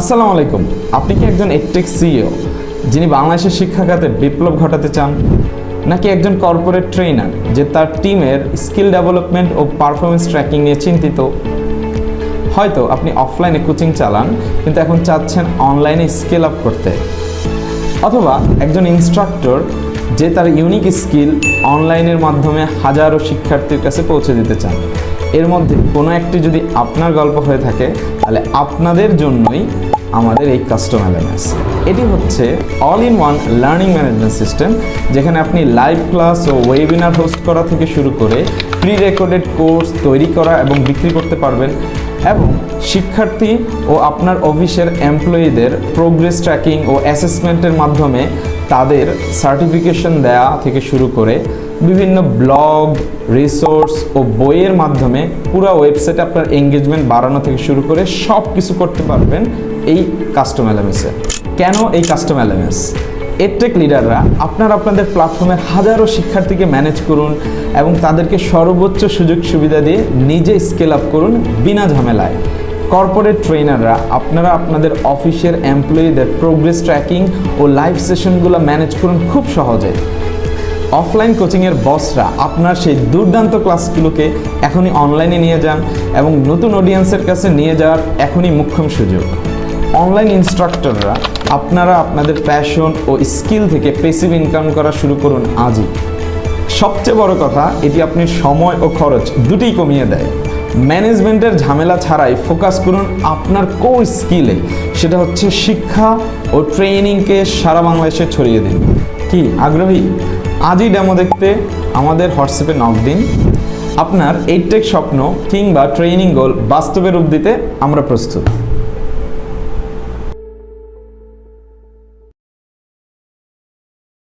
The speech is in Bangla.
আসসালামু আলাইকুম। আপনি কি একজন একটেক সিইও, যিনি বাংলাদেশের শিক্ষা খাতে বিপ্লব ঘটাতে চান? নাকি একজন কর্পোরেট ট্রেনার যে তার টিমের স্কিল ডেভেলপমেন্ট ও পারফরমেন্স ট্র্যাকিং নিয়ে চিন্তিত? হয়তো আপনি অফলাইনে কোচিং চালান, কিন্তু এখন চাচ্ছেন অনলাইনে স্কেল আপ করতে। অথবা একজন ইনস্ট্রাক্টর, যে তার ইউনিক স্কিল অনলাইনের মাধ্যমে হাজারো শিক্ষার্থীর কাছে পৌঁছে দিতে চান। এর মধ্যে কোনো একটি যদি আপনার গল্প হয়ে থাকে, তাহলে আপনাদের জন্যই আমাদের এই কাস্টম এলএমএস এটি হচ্ছে all in one learning management system যেখানে আপনি লাইভ ক্লাস ও ওয়েবিনার হোস্ট করা থেকে শুরু করে প্রি রেকর্ডেড কোর্স তৈরি করা এবং বিক্রি করতে পারবেন এবং শিক্ষার্থী ও আপনার অফিসের এমপ্লয়ীদের প্রোগ্রেস ট্র্যাকিং ও অ্যাসেসমেন্টের মাধ্যমে তাদের সার্টিফিকেশন দেয়া থেকে শুরু করে বিভিন্ন ব্লগ রিসোর্স ও বইয়ের মাধ্যমে পুরো ওয়েবসাইটে আপনার এঙ্গেজমেন্ট বাড়ানো থেকে শুরু করে সব কিছু করতে পারবেন এই কাস্টম এলএমএসে কেন এই কাস্টম এলএমএস এডটেক লিডাররা আপনার আপনাদের প্ল্যাটফর্মের হাজারো শিক্ষার্থীকে ম্যানেজ করুন এবং তাদেরকে সর্বোচ্চ সুযোগ সুবিধা দিয়ে নিজে স্কেল আপ করুন বিনা ঝামেলায়। কর্পোরেট ট্রেনাররা আপনারা আপনাদের অফিসের এমপ্লয়ীদের প্রোগ্রেস ট্র্যাকিং ও লাইভ সেশনগুলো ম্যানেজ করুন খুব সহজে। অফলাইন কোচিংয়ের বসরা আপনার সেই দুর্দান্ত ক্লাসগুলোকে এখনই অনলাইনে নিয়ে যান এবং নতুন অডিয়েন্সের কাছে নিয়ে যাওয়ার এখনই মুখ্যম সুযোগ। অনলাইন ইনস্ট্রাক্টররা আপনারা আপনাদের প্যাশন ও স্কিল থেকে পেসিভ ইনকাম করা শুরু করুন আজই। সবচেয়ে বড় কথা, এটি আপনি সময় ও খরচ দুটিই কমিয়ে দেয়। ম্যানেজমেন্টের ঝামেলা ছাড়াই ফোকাস করুন আপনার কো স্কিলে সেটা হচ্ছে শিক্ষা ও ট্রেনিংকে সারা বাংলাদেশে ছড়িয়ে দিন। কি, আগ্রহী? আজই ডেমো দেখতে আমাদের হোয়াটসঅ্যাপে নক দিন। আপনার এইটেক স্বপ্ন কিংবা ট্রেনিং গোল বাস্তবে রূপ দিতে আমরা প্রস্তুত।